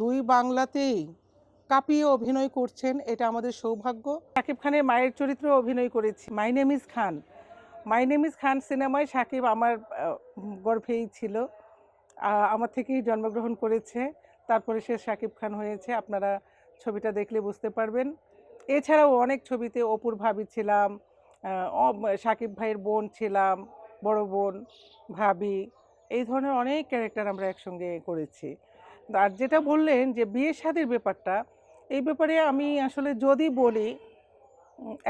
দুই বাংলাতেই কাঁপিয়ে অভিনয় করছেন, এটা আমাদের সৌভাগ্য। শাকিব খানের মায়ের চরিত্রে অভিনয় করেছি। My name is Khan. My name is Khan সিনেমায় শাকিব আমার গর্ভেই ছিল। আমার থেকেই জন্মগ্রহণ করেছে। তারপরে সে শাকিব খান হয়েছে। আপনারা ছবিটা দেখলে বুঝতে পারবেন। এছাড়াও অনেক ছবিতে অপুর ভাবি ছিলাম শাকিব ভাইয়ের বোন ছিলাম, বড় বোন, ভাবি, এই ধরনের অনেক ক্যারেক্টার আমরা একসঙ্গে করেছি। আর যেটা বললেন যে বিয়ে শাদির ব্যাপারটা, এই ব্যাপারে আমি আসলে যদি বলি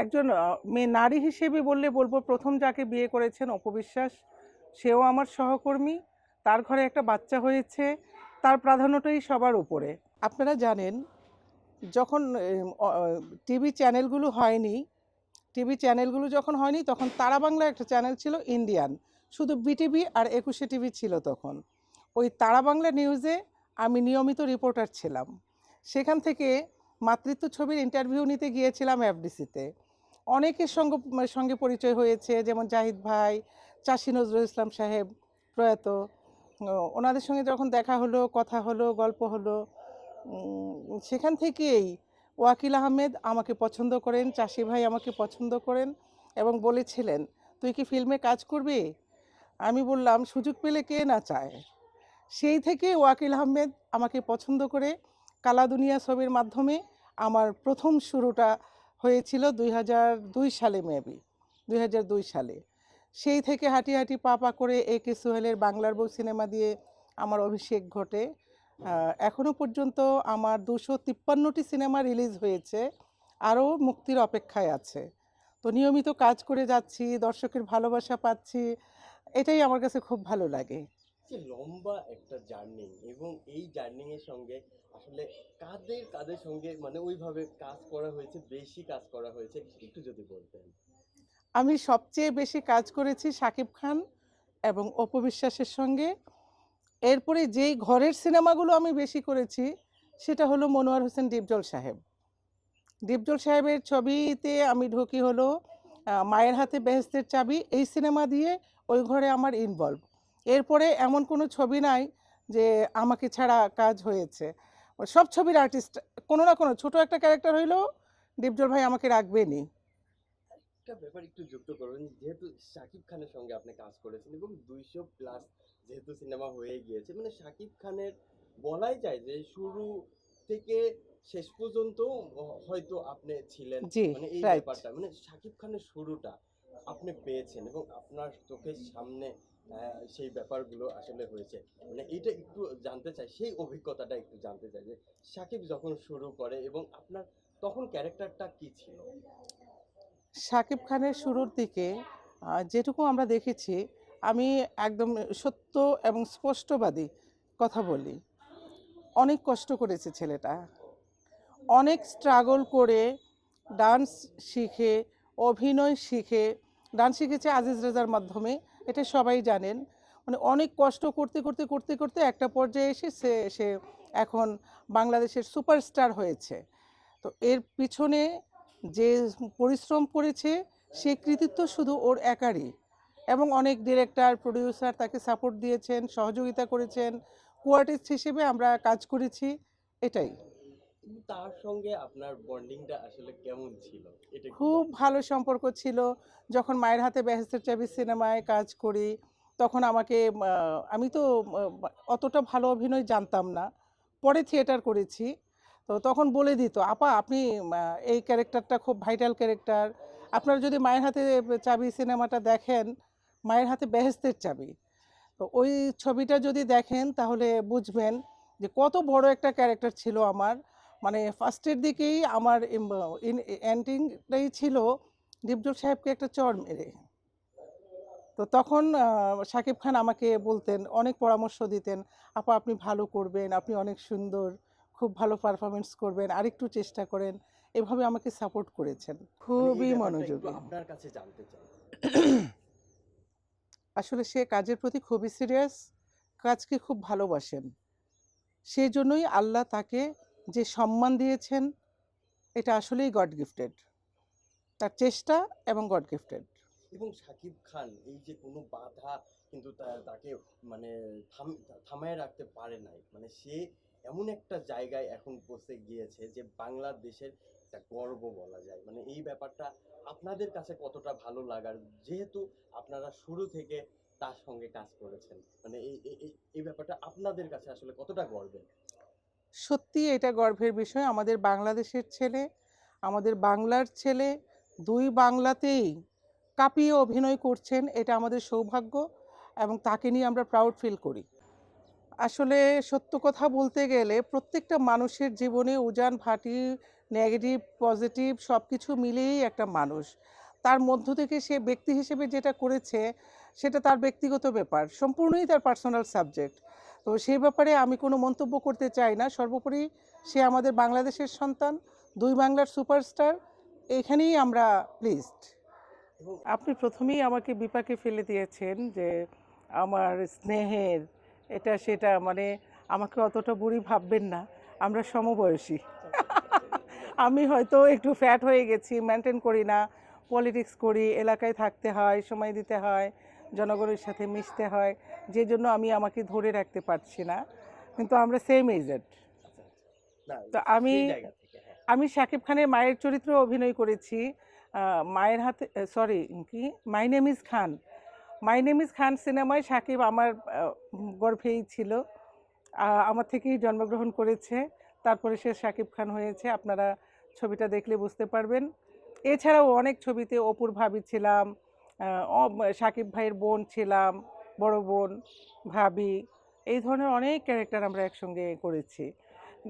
একজন মেয়ে নারী হিসেবে বললে বলব, প্রথম যাকে বিয়ে করেছেন অপবিশ্বাস সেও আমার সহকর্মী, তার ঘরে একটা বাচ্চা হয়েছে, তার প্রাধান্যটাই সবার উপরে। আপনারা জানেন, যখন টিভি চ্যানেলগুলো হয়নি, টিভি চ্যানেলগুলো যখন হয়নি, তখন তারা বাংলা একটা চ্যানেল ছিল ইন্ডিয়ান, শুধু বিটিভি আর একুশে টিভি ছিল তখন। ওই তারা বাংলা নিউজে আমি নিয়মিত রিপোর্টার ছিলাম। সেখান থেকে মাতৃত্ব ছবির ইন্টারভিউ নিতে গিয়েছিলাম এফডিসিতে অনেকের সঙ্গে সঙ্গে পরিচয় হয়েছে, যেমন জাহিদ ভাই, চাষি নজরুল ইসলাম সাহেব প্রয়াত। ওনাদের সঙ্গে যখন দেখা হলো, কথা হলো, গল্প হলো সেখান থেকেই ওয়াকিল আহমেদ আমাকে পছন্দ করেন, চাষি ভাই আমাকে পছন্দ করেন এবং বলেছিলেন, তুই কি ফিল্মে কাজ করবি? আমি বললাম, সুযোগ পেলে কে না চায়? সেই থেকে ওয়াকিল আহমেদ আমাকে পছন্দ করে কালা দুনিয়া ছবির মাধ্যমে। আমার প্রথম শুরুটা হয়েছিল দুই দুই সালে মেবি দুই হাজার দুই সালে। সেই থেকে হাঁটি হাঁটি পা পা করে এ কে সোহেলের বাংলার বউ সিনেমা দিয়ে আমার অভিষেক ঘটে। আহ, এখনও পর্যন্ত আমার দুশো তিপ্পান্নটি সিনেমা রিলিজ হয়েছে আরও মুক্তির অপেক্ষায় আছে। তো নিয়মিত কাজ করে যাচ্ছি দর্শকের ভালোবাসা পাচ্ছি এটাই আমার কাছে খুব ভালো লাগে। যে লম্বা একটা জার্নি এবং এই জার্নিং এর সঙ্গে আসলে কাদের কাদের সঙ্গে মানে ওইভাবে কাজ করা হয়েছে, বেশি কাজ করা হয়েছে, একটু যদি বলতেন। আমি সবচেয়ে বেশি কাজ করেছি সাকিব খান এবং অপবিশ্বাসের সঙ্গে। এরপরে যেই ঘরের সিনেমাগুলো আমি বেশি করেছি, সেটা হলো মনোয়ার হোসেন ডিপজল সাহেব। ডিপজল সাহেবের ছবিতে আমি ঢুকি হলো মায়ের হাতে বেহেস্তের চাবি, এই সিনেমা দিয়ে ওই ঘরে আমার ইনভলভ এরপরে এমন কোনো ছবি নাই যে আমাকে ছাড়া কাজ হয়েছে। সব ছবির আর্টিস্ট কোনো না কোনো ছোট একটা ক্যারেক্টার হইলেও ডিপজল ভাই আমাকে রাখবেনই। একটা ব্যাপার একটু যুক্ত করবেন যেহেতু শাকিব খানের সঙ্গে আপনি কাজ করেছেন এবং দুইশো প্লাস যেহেতু সিনেমা হয়ে গিয়েছে মানে শাকিব খানের বলাই যায় যে শুরু থেকে শেষ পর্যন্ত হয়তো আপনি ছিলেন। মানে এই ব্যাপারটা মানে শাকিব খানের শুরুটা আপনি পেয়েছেন এবং আপনার চোখের সামনে সেই ব্যাপারগুলো আসলে হয়েছে। মানে এইটা একটু জানতে চাই, সেই অভিজ্ঞতাটা একটু জানতে চাই যে সাকিব যখন শুরু করে এবং আপনার তখন ক্যারেক্টারটা কি ছিল? সাকিব খানের শুরুর দিকে যেটুকু আমরা দেখেছি, আমি একদম সত্য এবং স্পষ্টবাদী কথা বলি। অনেক কষ্ট করেছে ছেলেটা। অনেক স্ট্রাগল করে ডান্স শিখে, অভিনয় শিখে ডান্স শিখেছে আজিজ রেজার মাধ্যমে, এটা সবাই জানেন। মানে অনেক কষ্ট করতে করতে করতে করতে একটা পর্যায়ে এসে সে সে এখন বাংলাদেশের সুপারস্টার হয়েছে। তো এর পিছনে যে পরিশ্রম করেছে, সে কৃতিত্ব শুধু ওর একারই। এবং অনেক ডিরেক্টর, প্রডিউসার তাকে সাপোর্ট দিয়েছেন, সহযোগিতা করেছেন, কোয়ার্টিস্ট হিসেবে আমরা কাজ করেছি, এটাই। তার সঙ্গে আপনার বন্ডিংটা আসলে কেমন ছিল? এটা খুব ভালো সম্পর্ক ছিল। যখন মায়ের হাতে বেহেস্তের চাবি সিনেমায় কাজ করি তখন আমাকে আমি তো অতটা ভালো অভিনয় জানতাম না। পরে থিয়েটার করেছি। তো তখন বলে দিত আপা আপনি এই ক্যারেক্টারটা খুব ভাইটাল ক্যারেক্টার। আপনার যদি মায়ের হাতে চাবি সিনেমাটা দেখেন মায়ের হাতে বেহেস্তের চাবি। তো ওই ছবিটা যদি দেখেন তাহলে বুঝবেন যে কত বড় একটা ক্যারেক্টার ছিল আমার। মানে ফার্স্টের দিকেই আমার এন্ডিংটাই ছিল ডিপজল সাহেবকে একটা চড় মেরে। তো তখন শাকিব খান আমাকে বলতেন অনেক পরামর্শ দিতেন আপা আপনি ভালো করবেন আপনি অনেক সুন্দর খুব ভালো পারফরমেন্স করবেন আরেকটু চেষ্টা করেন। এভাবে আমাকে সাপোর্ট করেছেন। খুবই মনোযোগী। আপনার কাছে জানতে চাই। আসলে সে কাজের প্রতি খুবই সিরিয়াস কাজকে খুব ভালোবাসেন। সেই জন্যই আল্লাহ তাকে যে সম্মান দিয়েছেন, এটা আসলেই গড গিফটেড তার চেষ্টা এবং গড গিফটেড এবং শাকিব খান, এই যে কোনো বাধা কিন্তু তাকে মানে থাম- থামায় রাখতে পারে নাই। মানে সে এমন একটা জায়গায় এখন পৌঁছে গিয়েছে যে বাংলাদেশের একটা গর্ব বলা যায়। মানে এই ব্যাপারটা আপনাদের কাছে কতটা ভালো লাগার? যেহেতু আপনারা শুরু থেকে তার সঙ্গে কাজ করেছেন। মানে এই- এই ব্যাপারটা আপনাদের কাছে আসলে কতটা গর্বের? সত্যি এটা গর্বের বিষয়। আমাদের বাংলাদেশের ছেলে, আমাদের বাংলার ছেলে দুই বাংলাতেই কাঁপিয়ে অভিনয় করছেন, এটা আমাদের সৌভাগ্য এবং তাকে নিয়ে আমরা প্রাউড ফিল করি। আসলে সত্য কথা বলতে গেলে প্রত্যেকটা মানুষের জীবনে উজান, ভাটি নেগেটিভ পজিটিভ সব কিছু মিলিয়েই একটা মানুষ। তার মধ্য থেকে সে ব্যক্তি হিসেবে যেটা করেছে, সেটা তার ব্যক্তিগত ব্যাপার, সম্পূর্ণই তার পার্সোনাল সাবজেক্ট তো সেই ব্যাপারে আমি কোনো মন্তব্য করতে চাই না। সর্বোপরি সে আমাদের বাংলাদেশের সন্তান, দুই বাংলার সুপারস্টার এখানেই আমরা প্লিজড আপনি প্রথমেই আমাকে বিপাকে ফেলে দিয়েছেন যে আমার স্নেহের, এটা সেটা মানে আমাকে অতটা বুড়ি ভাববেন না, আমরা সমবয়সী। আমি হয়তো একটু ফ্যাট হয়ে গেছি মেনটেন করি না পলিটিক্স করি এলাকায় থাকতে হয় সময় দিতে হয় জনগণের সাথে মিশতে হয় যে জন্য আমি আমাকে ধরে রাখতে পারছি না। কিন্তু আমরা সেম এজেড তো আমি হ্যাঁ। আমি শাকিব খানের মায়ের চরিত্রে অভিনয় করেছি। মায়ের হাতে সরি কি? My name is Khan my name is Khan সিনেমায় শাকিব আমার গর্ভেই ছিল। আমার থেকেই জন্মগ্রহণ করেছে। তারপরে সে শাকিব খান হয়েছে। আপনারা ছবিটা দেখলে বুঝতে পারবেন। এছাড়াও অনেক ছবিতে অপুর ভাবি ছিলাম শাকিব ভাইয়ের বোন ছিলাম, বড় বোন, ভাবি, এই ধরনের অনেক ক্যারেক্টার আমরা একসঙ্গে করেছি।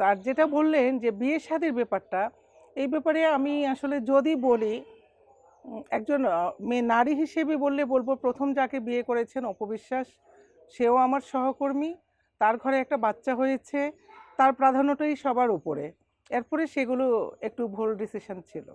আর যেটা বললেন যে বিয়ে শাদির ব্যাপারটা, এই ব্যাপারে আমি আসলে যদি বলি একজন মেয়ে নারী হিসেবে বললে বলব প্রথম যাকে বিয়ে করেছেন অপবিশ্বাস সেও আমার সহকর্মী, তার ঘরে একটা বাচ্চা হয়েছে, তার প্রাধান্যটাই সবার উপরে। এরপরে সেগুলো একটু ভুল ডিসিশন ছিল।